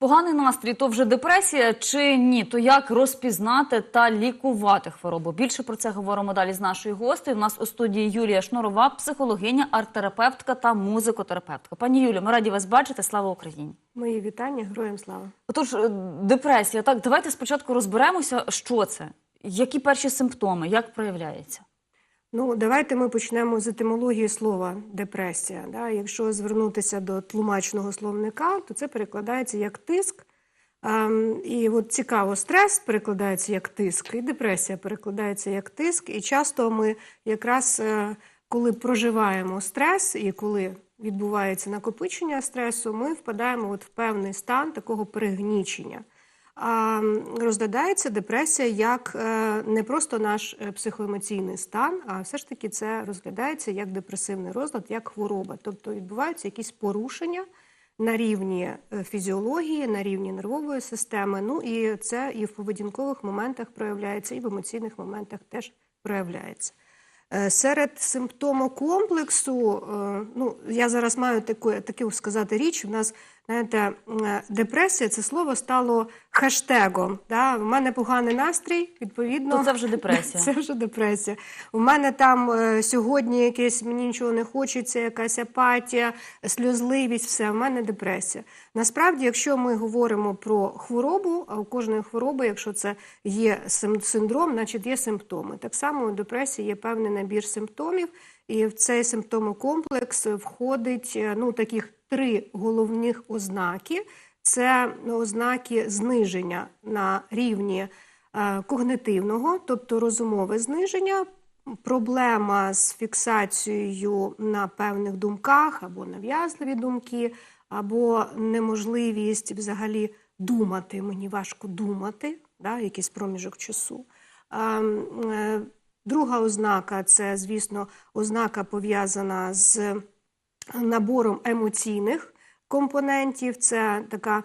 Поганий настрій то вже депресія чи ні? То як розпізнати та лікувати хворобу? Більше про це говоримо далі з нашою гостею. У нас у студії Юлія Шнурова, психологиня, арт-терапевтка та музикотерапевтка. Пані Юлію, ми раді вас бачити. Слава Україні! Мої вітання, героям слава. Отож, е, депресія. Так, давайте спочатку розберемося, що це, які перші симптоми, як проявляється. Ну, давайте ми почнемо з етимології слова депресія. Да? Якщо звернутися до тлумачного словника, то це перекладається як тиск. Ем, і от цікаво, стрес перекладається як тиск, і депресія перекладається як тиск. І часто ми якраз е, коли проживаємо стрес і коли відбувається накопичення стресу, ми впадаємо от в певний стан такого перегнічення. Розглядається депресія як е, не просто наш е, психоемоційний стан, а все ж таки це розглядається як депресивний розлад, як хвороба. Тобто відбуваються якісь порушення на рівні е, фізіології, на рівні нервової системи. Ну і це і в поведінкових моментах проявляється, і в емоційних моментах теж проявляється. Серед симптому комплексу, е, ну я зараз маю таку, таку сказати річ. У нас знаєте, е, депресія це слово стало хештегом. Да? У мене поганий настрій, відповідно, То це вже депресія. Це вже депресія. У мене там е, сьогодні якесь мені нічого не хочеться, якась апатія, сльозливість, все, у мене депресія. Насправді, якщо ми говоримо про хворобу, а у кожної хвороби, якщо це є синдром, значить є симптоми. Так само у депресії є певний набір симптомів, і в цей симптомокомплекс входить е, ну, таких три головних ознаки. Це ознаки зниження на рівні е, когнитивного, тобто розумове зниження, проблема з фіксацією на певних думках або нав'язливі думки, або неможливість взагалі думати. Мені важко думати, да, якийсь проміжок часу. Друга ознака це, звісно, ознака пов'язана з набором емоційних компонентів. Це така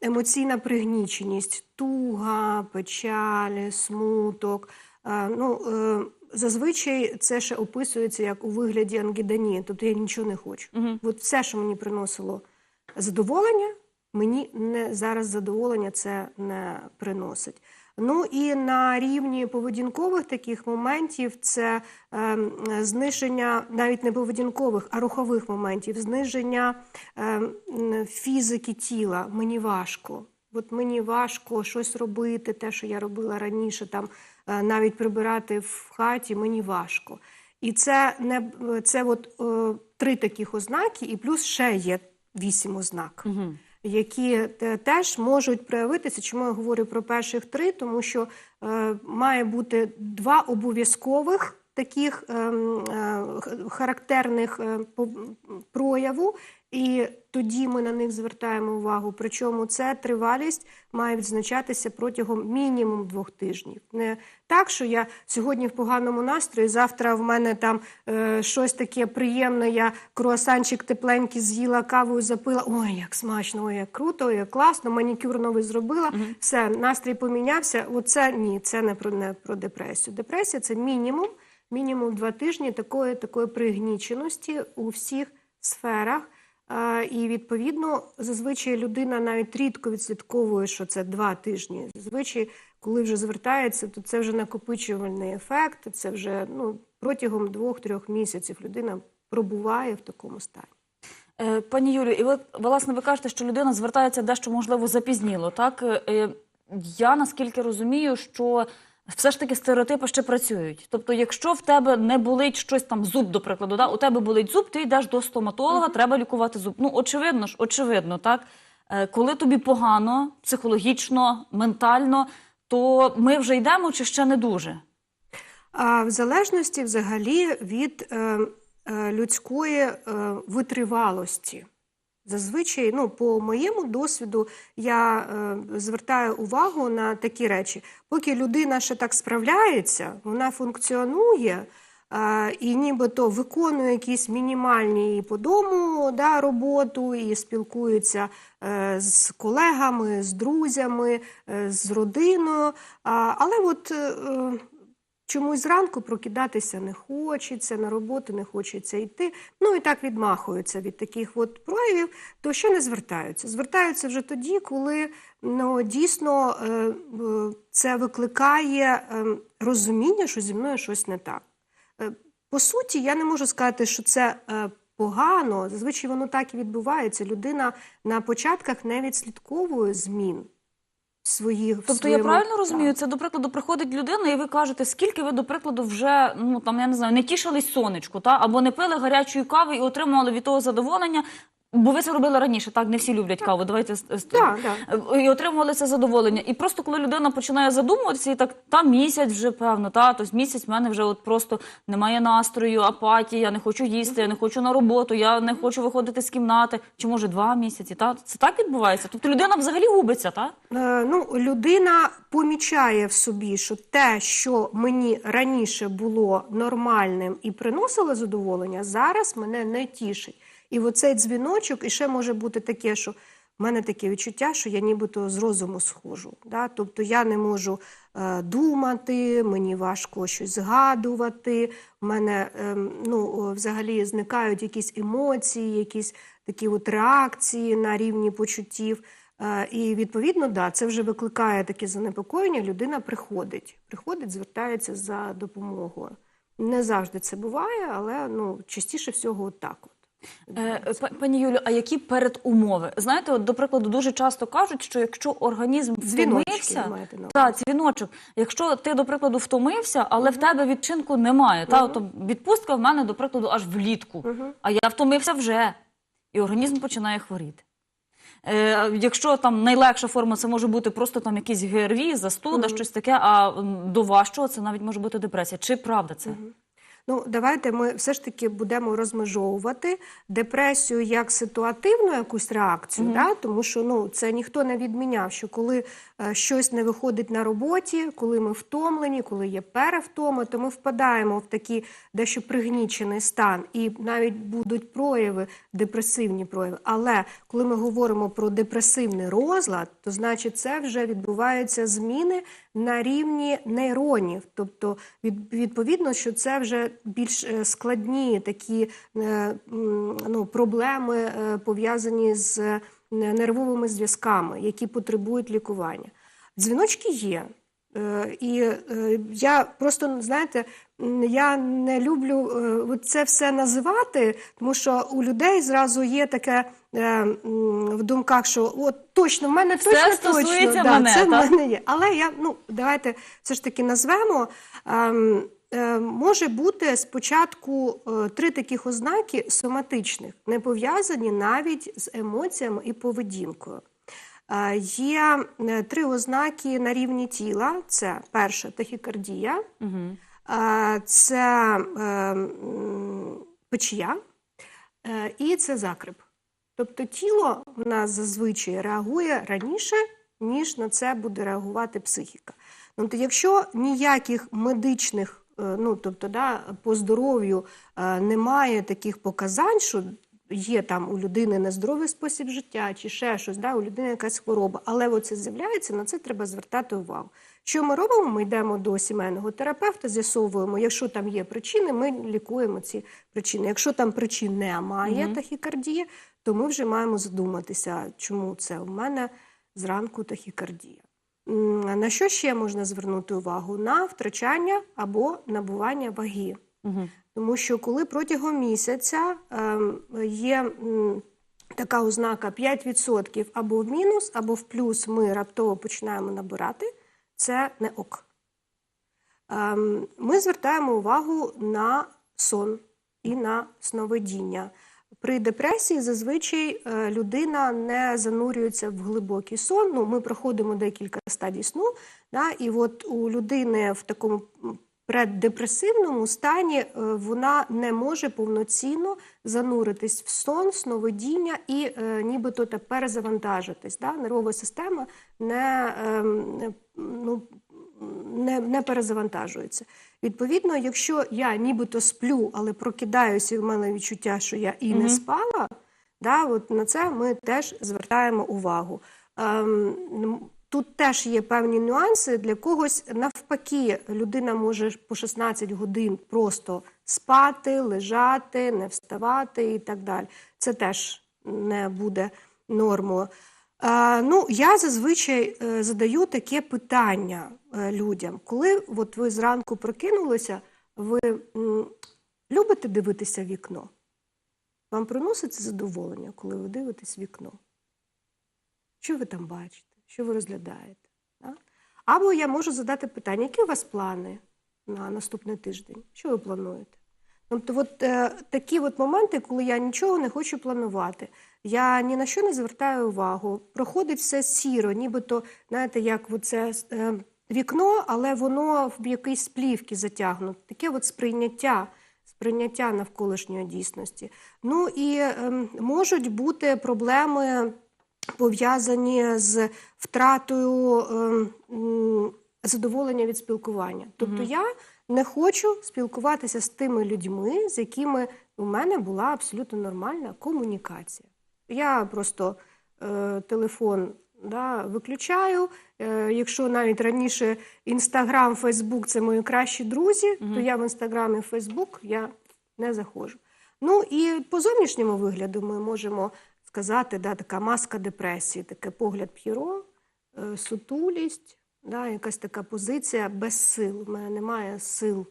емоційна пригніченість, туга, печаль, смуток. Е, Ну, е, зазвичай це ще описується як у вигляді ангідонії, тобто я нічого не хочу. От все, що мені приносило задоволення, мені не зараз задоволення це не приносить. Ну і на рівні поведінкових таких моментів це ем, зниження навіть не поведінкових, а рухових моментів, зниження м, фізики тіла. Мені важко. От мені важко щось робити, те, що я робила раніше, там е, навіть прибирати в хаті, мені важко. І це не це от е, три таких ознаки, і плюс ще є вісім ознак які теж можуть проявитися. Чому я говорю про перших три? Тому що е, має бути два обов'язкових таких е, е, характерних е, прояву, і тоді ми на них звертаємо увагу. Причому це тривалість має відзначатися протягом мінімум двох тижнів. Не так, що я сьогодні в поганому настрої, завтра в мене там е, щось таке приємне, я круасанчик тепленький з'їла, кавою запила. Ой, як смачно, ой, як круто, ой, як класно, манікюр новий зробила. Все, настрій помінявся. Оце ні, це не про не про депресію. Депресія це мінімум, мінімум два тижні такої, такої пригніченості у всіх сферах. І відповідно, зазвичай людина навіть рідко відслідковує, що це два тижні. Зазвичай, коли вже звертається, то це вже накопичувальний ефект. Це вже ну протягом двох-трьох місяців людина пробуває в такому стані. Е, Пані Юлію, і ви власне ви кажете, що людина звертається дещо можливо запізніло. Так Е, е, я наскільки розумію, що все ж таки стереотипи ще працюють. Тобто, якщо в тебе не болить щось там зуб, до прикладу, да, у тебе болить зуб, ти йдеш до стоматолога, треба лікувати зуб. Ну очевидно ж, очевидно, так. Е, Коли тобі погано, психологічно, ментально, то ми вже йдемо чи ще не дуже. А в залежності взагалі від е, е, людської е, витривалості. Зазвичай, ну, по моєму досвіду, я е, звертаю увагу на такі речі. Поки людина ще так справляється, вона функціонує е, і нібито виконує якісь мінімальні і по дому да, роботу, і спілкується е, з колегами, з друзями, е, з родиною. А, але от е, чомусь зранку прокидатися не хочеться, на роботу не хочеться йти. Ну і так відмахуються від таких от проявів, то що не звертаються? Звертаються вже тоді, коли ну, дійсно е, це викликає е, розуміння, що зі мною щось не так. Е, По суті, я не можу сказати, що це погано. Зазвичай воно так і відбувається. Людина на початках не відслідковує змін своїх. в Тобто я правильно розумію, Так. це до прикладу приходить людина, і ви кажете, скільки ви до прикладу вже ну там я не знаю, не тішились сонечку, та або не пили гарячої кави і отримували від того задоволення. Бо ви це робили раніше, так не всі люблять каву. Давайте з- з- Е, і отримували це задоволення. І просто коли людина починає задумуватися, і так та місяць вже певно, та тобто місяць в мене вже от просто немає настрою, апатії, я не хочу їсти, я не хочу на роботу, я не хочу виходити з кімнати. Чи може два місяці? Та це так відбувається? Тобто людина взагалі губиться, та? Е, Ну, людина помічає в собі, що те, що мені раніше було нормальним і приносило задоволення, зараз мене не тішить. І оцей дзвіночок, і ще може бути таке, що в мене таке відчуття, що я нібито з розуму схожу. Да? Тобто я не можу е, думати, мені важко щось згадувати, в мене ем, ну, взагалі зникають якісь емоції, якісь такі от реакції на рівні почуттів. Е, І відповідно, да, це вже викликає таке занепокоєння. Людина приходить, приходить, звертається за допомогою. Не завжди це буває, але ну частіше всього от так. От. Е, п- Пані Юлю, а які передумови? Знаєте, от, до прикладу, дуже часто кажуть, що якщо організм втомився, та дзвіночок, якщо ти, до прикладу, втомився, але в тебе відчинку немає, та то відпустка в мене, до прикладу, аж влітку, а я втомився вже, і організм починає хворіти. Е, якщо там найлегша форма, це може бути просто там якийсь ГРВІ, застуда, щось таке, а до важчого це навіть може бути депресія. Чи правда це? Ну, давайте ми все ж таки будемо розмежовувати депресію як ситуативну якусь реакцію, да? тому що ну, це ніхто не відміняв, що коли е, щось не виходить на роботі, коли ми втомлені, коли є перевтома, то ми впадаємо в такий дещо пригнічений стан, і навіть будуть прояви, депресивні прояви. Але коли ми говоримо про депресивний розлад, то значить це вже відбуваються зміни на рівні нейронів. Тобто, від, відповідно, що це вже більш е, складні такі е, ну, проблеми, е, пов'язані з нервовими зв'язками, які потребують лікування. Дзвіночки є. І я просто, знаєте, я не люблю це все називати, тому що у людей зразу є таке в думках, що от точно в мене Все точно точно, да, мене, це в мене є. Але я ну давайте все ж таки назвемо. Е, Може бути спочатку е, три таких ознаки соматичних, не пов'язані навіть з емоціями і поведінкою. Е, Є три ознаки на рівні тіла: це перша тахікардія, Угу. це печія і це закрип. Тобто тіло в нас зазвичай реагує раніше, ніж на це буде реагувати психіка. Ну, то якщо ніяких медичних, ну тобто, да, по здоров'ю е, немає таких показань, що є там у людини нездоровий спосіб життя чи ще щось, да, у людини якась хвороба, але оце з'являється, на це треба звертати увагу. Що ми робимо? Ми йдемо до сімейного терапевта, з'ясовуємо, якщо там є причини, ми лікуємо ці причини. Якщо там причин немає Мгм. тахікардії, то ми вже маємо задуматися, чому це у мене зранку тахікардія. На що ще можна звернути увагу? На втрачання або набування ваги. Угу. Тому що коли протягом місяця ем, є така ознака 5% або в мінус, або в плюс ми раптово починаємо набирати, це не ок. Ем, Ми звертаємо увагу на сон і на сновидіння. При депресії зазвичай е, людина не занурюється в глибокий сон. Ну, ми проходимо декілька стадій сну, да, і от у людини в такому преддепресивному стані е, вона не може повноцінно зануритись в сон, сновидіння і е, нібито та перезавантажитись. Да? Нервова система не, не, ну, не, не перезавантажується. Відповідно, якщо я нібито сплю, але прокидаюся, і в мене відчуття, що я і не спала, да, от на це ми теж звертаємо увагу. Ем, тут теж є певні нюанси. Для когось навпаки, людина може по 16 годин просто спати, лежати, не вставати і так далі. Це теж не буде нормою. Ну, я зазвичай е, задаю таке питання е, людям. Коли от ви зранку прокинулися, ви любите дивитися вікно? Вам приносить задоволення, коли ви дивитесь вікно? Що ви там бачите? Що ви розглядаєте? Або я можу задати питання, які у вас плани на наступний тиждень? Що ви плануєте? Тобто, от е, такі от моменти, коли я нічого не хочу планувати, я ні на що не звертаю увагу, проходить все сіро, нібито, знаєте, як це е, вікно, але воно в якійсь плівки затягнуто. Таке от сприйняття, сприйняття навколишньої дійсності. Ну і ем, можуть бути проблеми пов'язані з втратою м, задоволення від спілкування. Тобто я не хочу спілкуватися з тими людьми, з якими у мене була абсолютно нормальна комунікація. Я просто е, телефон да, виключаю. Е, якщо навіть раніше Інстаграм, Фейсбук це мої кращі друзі, то я в Інстаграмі, Фейсбук я не заходжу. Ну і по зовнішньому вигляду ми можемо сказати, да, така маска депресії, такий погляд п'єро, е, сутулість, да, якась така позиція без сил. У мене немає сил.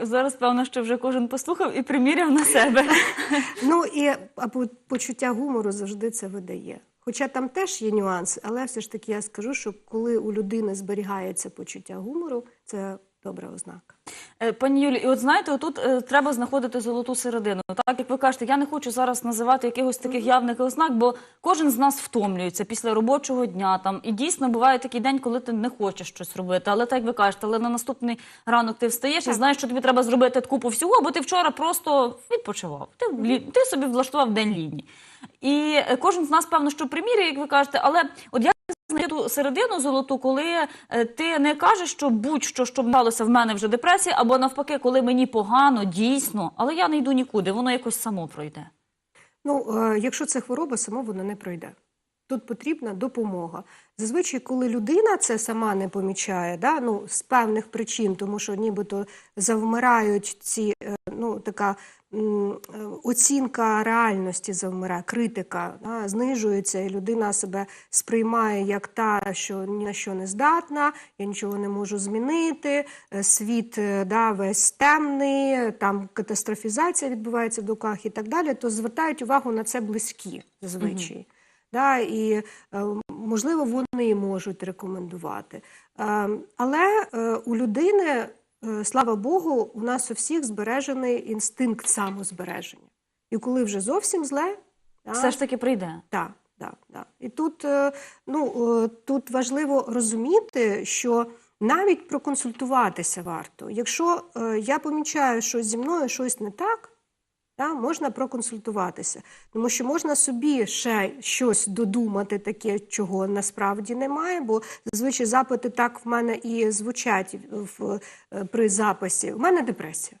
Зараз, певно, що вже кожен послухав і приміряв на себе. Ну і а почуття гумору завжди це видає. Хоча там теж є нюанси, але все ж таки я скажу, що коли у людини зберігається почуття гумору, це добра ознака. Е, Пані Юлі, і от знаєте, отут е, треба знаходити золоту середину. Так як ви кажете, я не хочу зараз називати якихось таких явних ознак, бо кожен з нас втомлюється після робочого дня. Там і дійсно буває такий день, коли ти не хочеш щось робити. Але так як ви кажете, але на наступний ранок ти встаєш і знаєш, що тобі треба зробити купу всього, бо ти вчора просто відпочивав. Ти, лі- ти собі влаштував день лінії. І е, кожен з нас, певно, що примірює, як ви кажете, але от я знайти ту середину золоту, коли е, ти не кажеш, що будь-що, що сталося в мене вже депресія, або навпаки, коли мені погано, дійсно, але я не йду нікуди, воно якось само пройде. Ну, е, якщо це хвороба, само вона не пройде. Тут потрібна допомога. Зазвичай, коли людина це сама не помічає, да, ну, з певних причин, тому що нібито завмирають ці, е, ну, така е, оцінка реальності завмирає, критика, да, знижується, і людина себе сприймає як та, що ні на що не здатна, я нічого не можу змінити, е, світ е, да, весь темний, там катастрофізація відбувається в думках і так далі, то звертають увагу на це близькі зазвичай. Да, і можливо вони можуть рекомендувати. Е, але у людини, слава Богу, у нас у всіх збережений інстинкт самозбереження. І коли вже зовсім зле, да, Все ж таки прийде. так, так, так. І тут, е, ну, е, тут важливо розуміти, що навіть проконсультуватися варто. Якщо е, я помічаю, що зі мною щось не так, та, можна проконсультуватися. Тому що можна собі ще щось додумати, таке, чого насправді немає, бо зазвичай запити так в мене і звучать в, е, при записі. У мене депресія.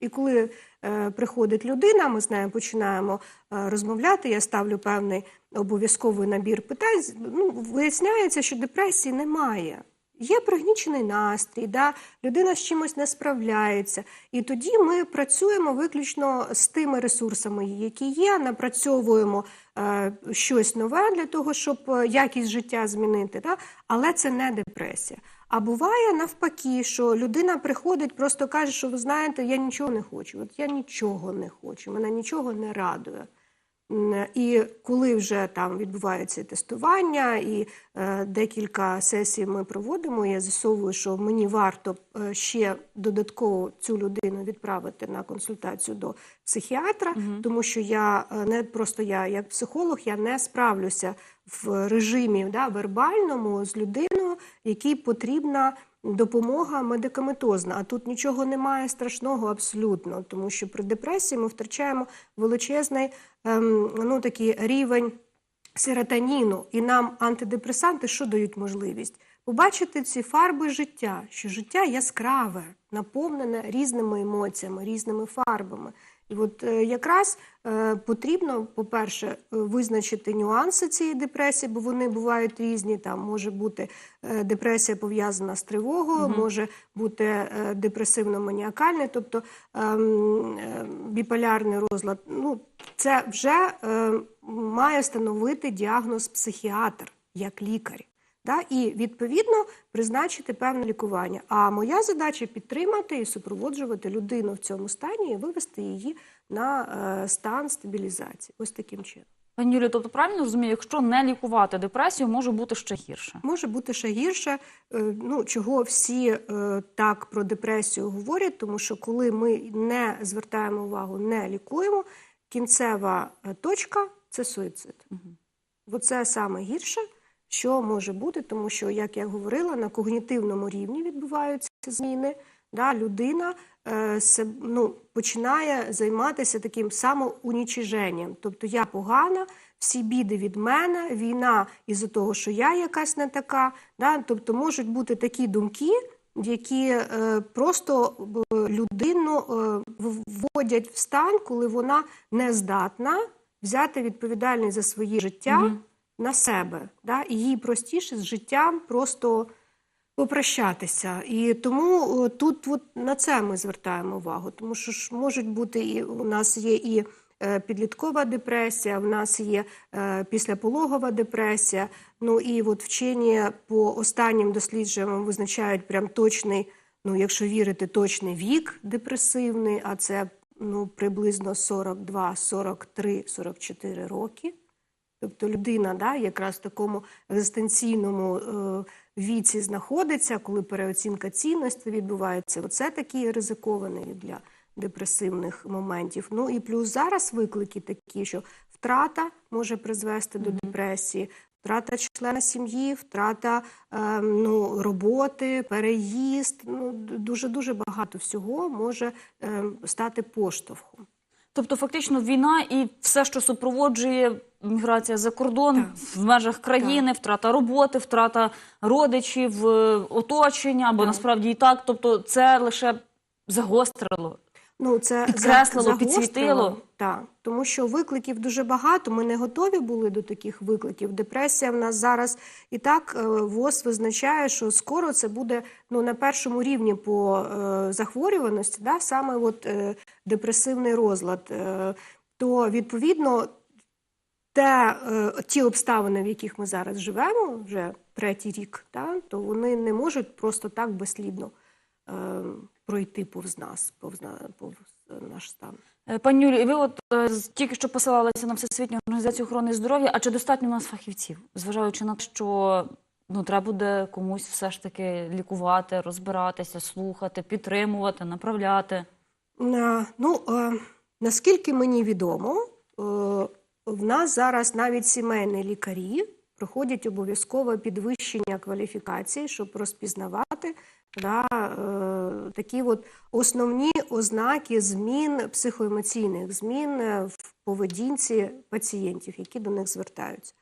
І коли е, приходить людина, ми з нею починаємо е, розмовляти, я ставлю певний обов'язковий набір питань. Ну, виясняється, що депресії немає. Є пригнічений настрій, да? людина з чимось не справляється. І тоді ми працюємо виключно з тими ресурсами, які є, напрацьовуємо е, щось нове для того, щоб е, якість життя змінити. Да? Але це не депресія. А буває навпаки, що людина приходить, просто каже, що ви знаєте, я нічого не хочу. От я нічого не хочу, мене нічого не радує. І коли вже там відбувається тестування, і е, декілька сесій ми проводимо, я з'ясовую, що мені варто е, ще додатково цю людину відправити на консультацію до психіатра, тому що я е, не просто я як психолог, я не справлюся в режимі да, вербальному з людиною, якій потрібна допомога медикаментозна. А тут нічого немає страшного абсолютно, тому що при депресії ми втрачаємо величезний ем, ну, такий рівень серотоніну, і нам антидепресанти що дають можливість? Побачити ці фарби життя, що життя яскраве, наповнене різними емоціями, різними фарбами. І от е, якраз е, потрібно, по-перше, е, визначити нюанси цієї депресії, бо вони бувають різні. Там може бути депресія пов'язана з тривогою, може бути депресивно-маніакальний, тобто ем, біполярний розлад. Ну, це вже має встановити діагноз психіатр як лікар. Да, і відповідно призначити певне лікування. А моя задача підтримати і супроводжувати людину в цьому стані і вивести її на е, стан стабілізації. Ось таким чином. Пані Юлію, тобто правильно розумію, якщо не лікувати депресію, може бути ще гірше. Може бути ще гірше, е, ну чого всі е, так про депресію говорять, тому що коли ми не звертаємо увагу, не лікуємо, кінцева точка це суїцид. Оце саме гірше, що може бути, тому що, як я говорила, на когнітивному рівні відбуваються зміни. Да, людина е, ну, починає займатися таким самоунічиженням. Тобто я погана, всі біди від мене, війна із-за того, що я якась не така. Да? Тобто можуть бути такі думки, які е, просто людину е, вводять в стан, коли вона не здатна взяти відповідальність за своє життя на себе. Да? І їй простіше з життям просто попрощатися. І тому тут от на це ми звертаємо увагу, тому що ж можуть бути і у нас є і е, підліткова депресія, в нас є е, післяпологова депресія. Ну і от вчені по останнім дослідженням визначають прям точний, ну якщо вірити, точний вік депресивний, а це ну приблизно 42, 43, 44 роки. Тобто людина да, якраз в такому екзистенційному е, віці знаходиться, коли переоцінка цінності відбувається. Оце такий ризикований для депресивних моментів. Ну і плюс зараз виклики такі, що втрата може призвести до депресії, втрата члена сім'ї, втрата е, ну, роботи, переїзд. Ну, дуже дуже багато всього може е, стати поштовхом. Тобто, фактично, війна і все, що супроводжує міграція за кордон Так. в межах країни, втрата роботи, втрата родичів, е, оточення, бо Так. насправді і так. Тобто, це лише загострило. Ну, це Підкреслило, за- підсвітило. Так, тому що викликів дуже багато. Ми не готові були до таких викликів. Депресія в нас зараз і так е, ВОЗ визначає, що скоро це буде ну на першому рівні по е, захворюваності, да, саме от е, депресивний розлад. Е, то відповідно те, е, ті обставини, в яких ми зараз живемо, вже третій рік, та, то вони не можуть просто так безслідно е, пройти повз нас, повз, повз наш стан. Е, Пані Юлі, ви от е, тільки що посилалися на Всесвітню організацію охорони здоров'я. А чи достатньо у нас фахівців, зважаючи на те, що ну треба буде комусь все ж таки лікувати, розбиратися, слухати, підтримувати, направляти? На- Ну, е, наскільки мені відомо, е, в нас зараз навіть сімейні лікарі проходять обов'язкове підвищення кваліфікації, щоб розпізнавати да, е, такі от основні ознаки змін психоемоційних змін е, в поведінці пацієнтів, які до них звертаються.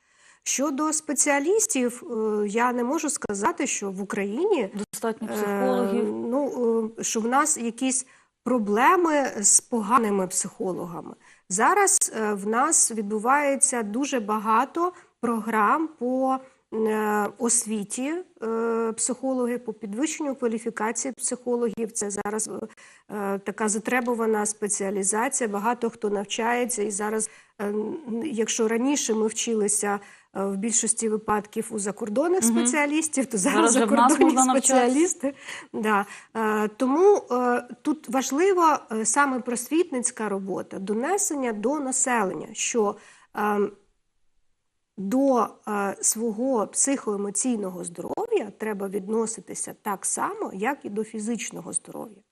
Щодо спеціалістів, е, я не можу сказати, що в Україні Достатньо Е, психологів. Ну, е, що в нас якісь проблеми з поганими психологами. Зараз е, в нас відбувається дуже багато програм по е, освіті е, психологів, по підвищенню кваліфікації психологів. Це зараз е, така затребувана спеціалізація. Багато хто навчається. І зараз, якщо раніше ми вчилися в більшості випадків у закордонних спеціалістів, то зараз, Зараз закордонні спеціалісти. Да. Тому тут важлива саме просвітницька робота, донесення до населення, що е, до свого психоемоційного здоров'я треба відноситися так само, як і до фізичного здоров'я.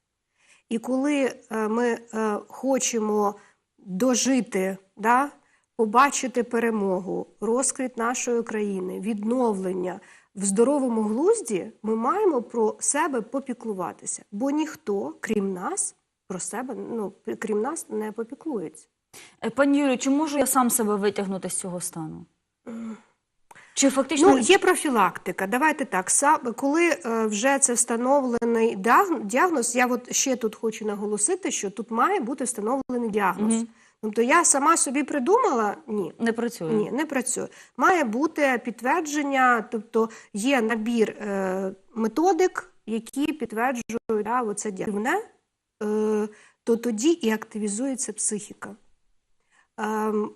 І коли е, ми е, хочемо дожити, да, побачити перемогу, розквіт нашої країни, відновлення в здоровому глузді, ми маємо про себе попіклуватися, бо ніхто, крім нас, про себе, ну, крім нас, не попіклується. Е, Пані Юлію, чи можу я сам себе витягнути з цього стану? Чи фактично Ну, є профілактика. Давайте так. Коли е, вже це встановлений діагноз, я от ще тут хочу наголосити, що тут має бути встановлений діагноз. Тобто я сама собі придумала ні. не працює? Ні, не працює. Має бути підтвердження, тобто є набір е, методик, які підтверджують да, оце діагноз, е, то тоді і активізується психіка. Ем,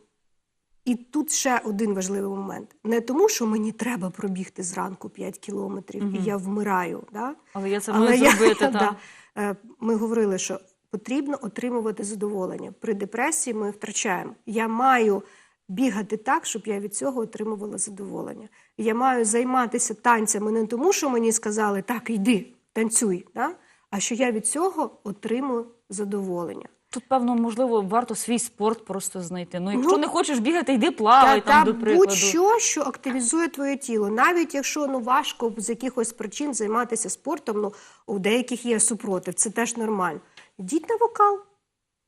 і тут ще один важливий момент. Не тому, що мені треба пробігти зранку 5 кілометрів, і я вмираю. Да? Але я це Але маю я- зробити, да. Е, Ми говорили, що потрібно отримувати задоволення. При депресії ми втрачаємо. Я маю бігати так, щоб я від цього отримувала задоволення. Я маю займатися танцями не тому, що мені сказали, так, йди, танцюй, да? а що я від цього отримую задоволення. Тут, певно, можливо, варто свій спорт просто знайти. Ну, якщо Ну, не хочеш бігати, йди плавай та, там, та до прикладу. будь-що, що активізує твоє тіло. Навіть якщо ну важко з якихось причин займатися спортом, ну у деяких є супротив, це теж нормально. Йдіть на вокал.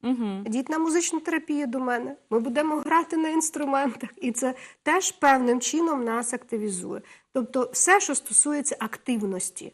Угу. Йдіть на музичну терапію до мене. Ми будемо грати на інструментах, і це теж певним чином нас активізує. Тобто, все, що стосується активності,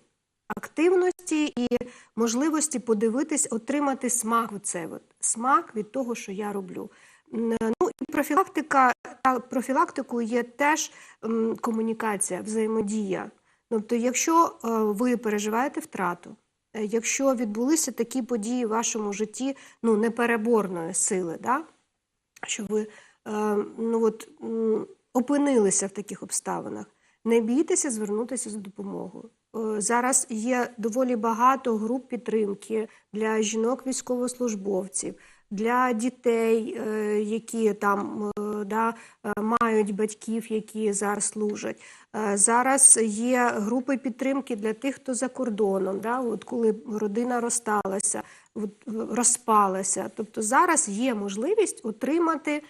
активності і можливості подивитись, отримати смак від цього, смак від того, що я роблю. Ну і профілактика та профілактикою є теж м, комунікація, взаємодія. Тобто, якщо е, ви переживаєте втрату, е, якщо відбулися такі події в вашому житті ну, непереборної сили, да? що ви е, ну, от, м, опинилися в таких обставинах, не бійтеся звернутися за допомогою. Е, Зараз є доволі багато груп підтримки для жінок військовослужбовців, для дітей, е, які там е, да, мають батьків, які зараз служать. Зараз є групи підтримки для тих, хто за кордоном, да, от коли родина розсталася, розпалася. Тобто зараз є можливість отримати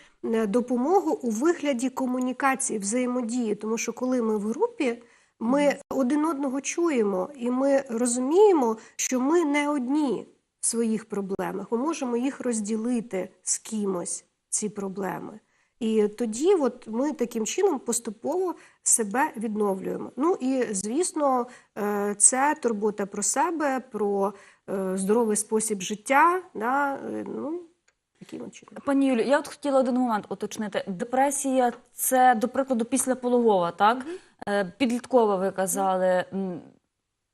допомогу у вигляді комунікації, взаємодії, тому що коли ми в групі. Ми один одного чуємо, і ми розуміємо, що ми не одні в своїх проблемах. Ми можемо їх розділити з кимось, ці проблеми. І тоді от ми таким чином поступово себе відновлюємо. Ну і звісно, е, це турбота про себе, про е, здоровий спосіб життя. Да? е, Ну, таким чином. Пані Юлі, я от хотіла один момент уточнити. Депресія це, до прикладу, післяпологова, так? Е, Підліткова, ви казали.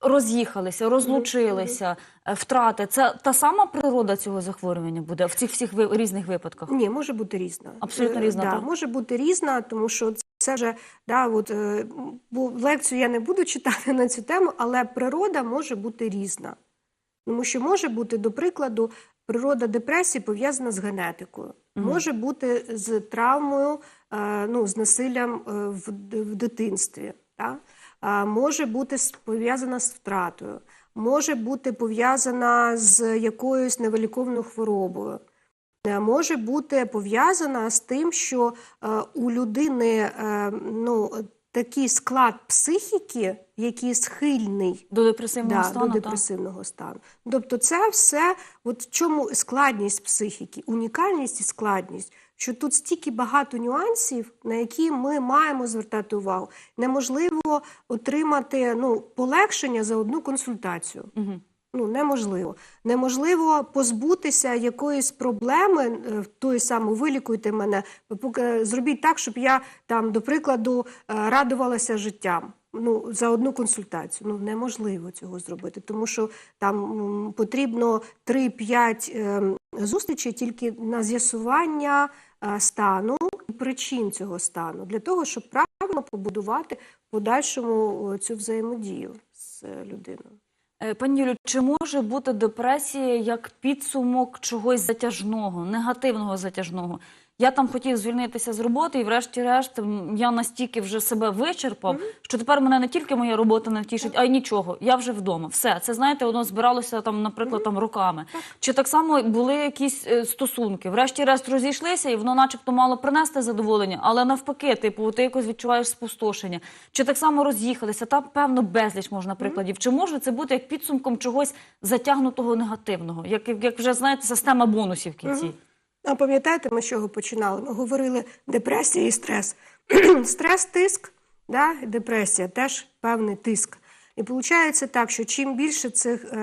Роз'їхалися, розлучилися, е, втрати. Це та сама природа цього захворювання буде в цих всіх різних випадках. Ні, може бути різна. Абсолютно Е, різна, Да, так? може бути різна, тому що це вже да, от, е, лекцію я не буду читати на цю тему, але природа може бути різна. Тому що може бути, до прикладу, природа депресії пов'язана з генетикою, може бути з травмою, е, ну, з насиллям е, в, в дитинстві. А, може бути пов'язана з втратою, може бути пов'язана з якоюсь невиліковною хворобою. Е, може бути пов'язана з тим, що у людини ну, такий склад психіки, який схильний До депресивного да, стану. до депресивного стану. Тобто, це все, от в чому складність психіки, унікальність і складність. Що тут стільки багато нюансів, на які ми маємо звертати увагу. Неможливо отримати ну, полегшення за одну консультацію. Мгм. Ну, неможливо. Неможливо позбутися якоїсь проблеми, е, тої самої вилікуйте мене, поки- зробіть так, щоб я там, до прикладу, е, радувалася життям. Ну, за одну консультацію. Ну, неможливо цього зробити, тому що там потрібно 3-5 е, зустрічей тільки на з'ясування е, стану і причин цього стану, для того, щоб правильно побудувати в подальшому е, цю взаємодію з е, людиною. Е, Пані Юлю, чи може бути депресія як підсумок чогось затяжного, негативного затяжного? Я там хотів звільнитися з роботи, і врешті-решт я настільки вже себе вичерпав, що тепер мене не тільки моя робота не втішить, а й нічого. Я вже вдома. Все, це знаєте, воно збиралося там, наприклад, там роками. Чи так само були якісь е, стосунки? Врешті-решт розійшлися, і воно, начебто, мало принести задоволення, але навпаки, типу, ти якось відчуваєш спустошення. Чи так само роз'їхалися? Та певно безліч можна прикладів. Чи може це бути як підсумком чогось затягнутого негативного, як, як, вже знаєте, система бонусів в кінці? А пам'ятаєте, ми з чого починали? Ми говорили депресія і стрес. стрес, тиск да, депресія, теж певний тиск. І виходить так, що чим більше цих е,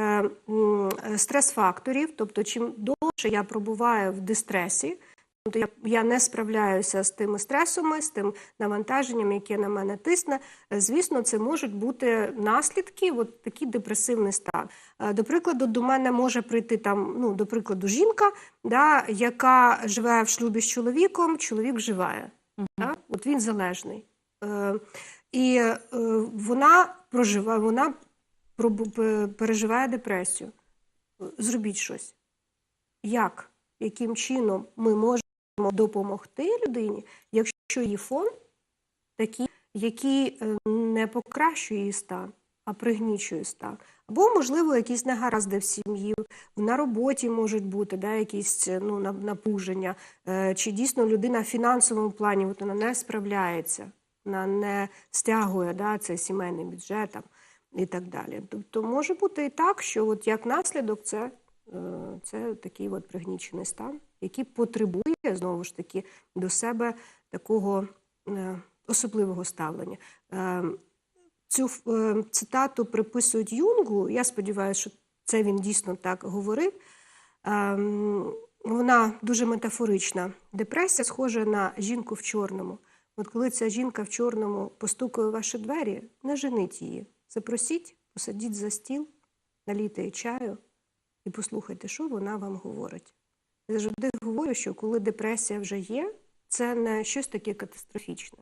е, стрес-факторів, тобто чим довше я пробуваю в дистресі, я, я не справляюся з тими стресами, з тим навантаженням, яке на мене тисне, е, звісно, це можуть бути наслідки, от такий депресивний стан. Е, До прикладу, до мене може прийти там, ну, до прикладу, жінка, да, яка живе в шлюбі з чоловіком, чоловік вживає. Да? От він залежний. Е, і е, вона проживає, вона переживає депресію. Зробіть щось. Як? Яким чином ми можемо допомогти людині, якщо її фон такий, який е, не покращує її стан, а пригнічує стан. Або, можливо, якісь негаразди в сім'ї, на роботі можуть бути да, якісь е, ну, на- напруження, Е, чи дійсно людина в фінансовому плані от вона не справляється, вона не стягує да, цей сімейний бюджет і так далі. Тобто може бути і так, що от як наслідок це, це такий от пригнічений стан, який потребує знову ж таки до себе такого е, особливого ставлення. Е, Цю е, цитату приписують Юнгу. Я сподіваюся, що це він дійсно так говорив. Вона дуже метафорична. Депресія схожа на жінку в чорному. От коли ця жінка в чорному постукає у ваші двері, не женіть її. Запросіть, посадіть за стіл, налійте чаю і послухайте, що вона вам говорить. Я завжди говорю, що коли депресія вже є, це не щось таке катастрофічне.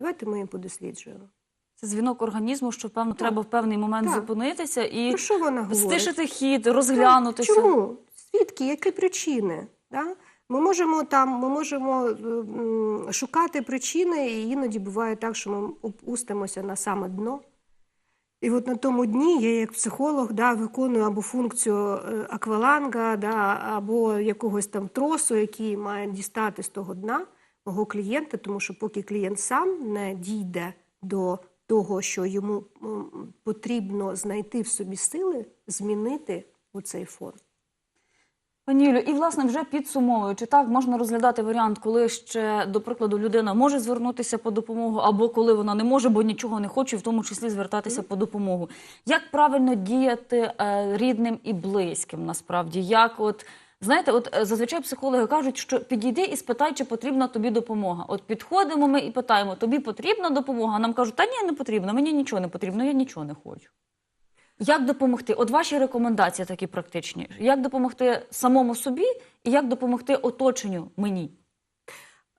Давайте ми її подосліджуємо. Це дзвінок організму, що певно треба в певний момент Так. зупинитися і Про що вона стишити хід, розглянутися. Чому? Звідки? Які причини? Да? Ми можемо там, ми можемо е, шукати причини, і іноді буває так, що ми опустимося на саме дно. І от на тому дні я, як психолог, да, виконую або функцію е, акваланга, да, або якогось там тросу, який має дістати з того дна мого клієнта, тому що поки клієнт сам не дійде до того, що йому потрібно знайти в собі сили, змінити у цей фон. Пані Юлю, і власне вже підсумовуючи, так можна розглядати варіант, коли ще, до прикладу, людина може звернутися по допомогу, або коли вона не може, бо нічого не хоче, в тому числі звертатися по допомогу. Як правильно діяти е, рідним і близьким, насправді? Як от знаєте, от е, зазвичай психологи кажуть, що підійди і спитай, чи потрібна тобі допомога. От підходимо ми і питаємо, тобі потрібна допомога? А нам кажуть, та ні, не потрібно, мені нічого не потрібно, я нічого не хочу. Як допомогти? От ваші рекомендації такі практичні. Як допомогти самому собі і як допомогти оточенню мені?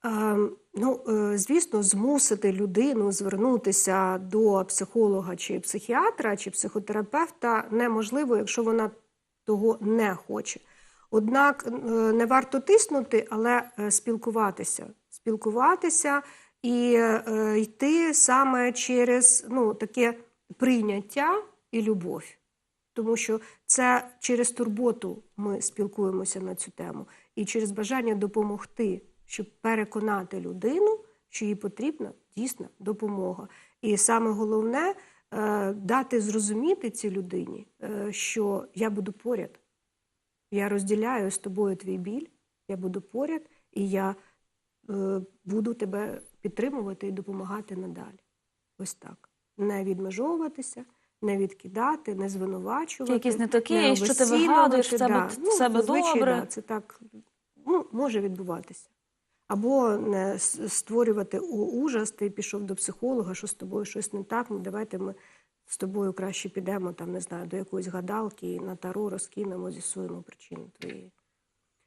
Е, Ну, е, звісно, змусити людину звернутися до психолога чи психіатра чи психотерапевта неможливо, якщо вона того не хоче. Однак е, не варто тиснути, але е, спілкуватися. Спілкуватися і йти саме через ну, таке прийняття і любов. Тому що це через турботу ми спілкуємося на цю тему, і через бажання допомогти, щоб переконати людину, що їй потрібна дійсна допомога. І саме головне е, дати зрозуміти цій людині, е, що я буду поряд. Я розділяю з тобою твій біль, я буду поряд, і я е, буду тебе підтримувати і допомагати надалі. Ось так. Не відмежовуватися, не відкидати, не звинувачувати. Ти якийсь не такий, не що ти вигадуєш, в тебе- в себе зазвичай, добре. Да, це так ну, може відбуватися. Або не створювати ужас, ти пішов до психолога, що з тобою щось не так, ну давайте ми з тобою краще підемо там, не знаю, до якоїсь гадалки і на таро розкинемо, з'ясуємо причину твоєї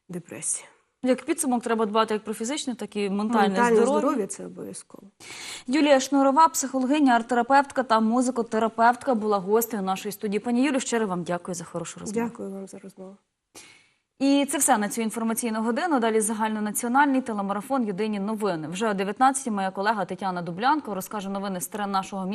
депресії. Як підсумок треба дбати як про фізичне, так і ментальне, Ментальне здоров'я. здоров'я це обов'язково. Юлія Шнурова, психологиня, арт-терапевтка та музикотерапевтка, була гостею нашої студії. Пані Юлю, щиро вам дякую за хорошу розмову. Дякую вам за розмову. І це все на цю інформаційну годину. Далі загальнонаціональний телемарафон Єдині новини. Вже о 19-й моя колега Тетяна Дублянко розкаже новини з терен нашого міста.